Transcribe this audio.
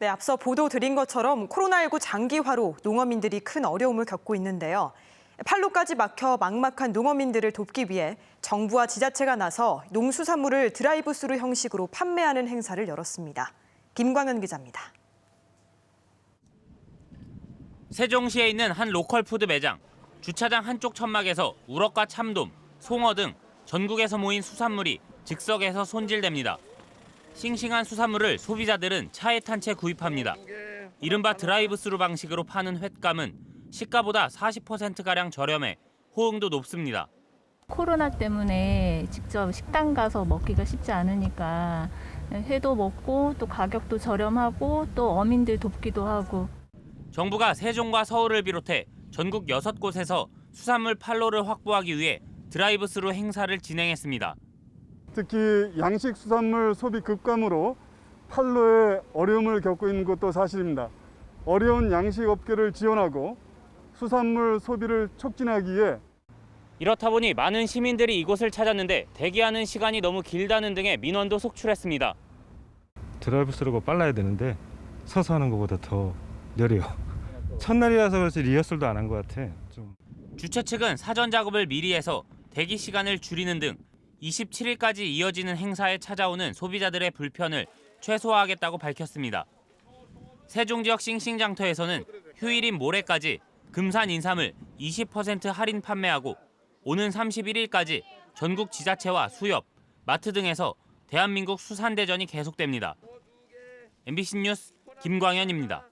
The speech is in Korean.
네, 앞서 보도 드린 것처럼 코로나19 장기화로 농어민들이 큰 어려움을 겪고 있는데요. 팔로까지 막혀 막막한 농어민들을 돕기 위해 정부와 지자체가 나서 농수산물을 드라이브스루 형식으로 판매하는 행사를 열었습니다. 김광현 기자입니다. 세종시에 있는 한 로컬 푸드 매장. 주차장 한쪽 천막에서 우럭과 참돔, 송어 등 전국에서 모인 수산물이 즉석에서 손질됩니다. 싱싱한 수산물을 소비자들은 차에 탄 채 구입합니다. 이른바 드라이브스루 방식으로 파는 횟감은 시가보다 40%가량 저렴해 호응도 높습니다. 코로나 때문에 직접 식당 가서 먹기가 쉽지 않으니까 회도 먹고 또 가격도 저렴하고 또 어민들 돕기도 하고 정부가 세종과 서울을 비롯해 전국 6곳에서 수산물 판로를 확보하기 위해 드라이브스루 행사를 진행했습니다. 특히 양식 수산물 소비 급감으로 판로에 어려움을 겪고 있는 것도 사실입니다. 어려운 양식 업계를 지원하고 수산물 소비를 촉진하기에 이렇다 보니 많은 시민들이 이곳을 찾았는데 대기하는 시간이 너무 길다는 등의 민원도 속출했습니다. 드라이브 스루가 빨라야 되는데 서서 하는 것보다 더 느려요. 첫날이라서 그렇지 리허설도 안 한 것 같아. 좀 주최 측은 사전 작업을 미리 해서 대기 시간을 줄이는 등 27일까지 이어지는 행사에 찾아오는 소비자들의 불편을 최소화하겠다고 밝혔습니다. 세종 지역 싱싱장터에서는 휴일인 모레까지 금산 인삼을 20% 할인 판매하고 오는 31일까지 전국 지자체와 수협, 마트 등에서 대한민국 수산대전이 계속됩니다. MBC 뉴스 김광현입니다.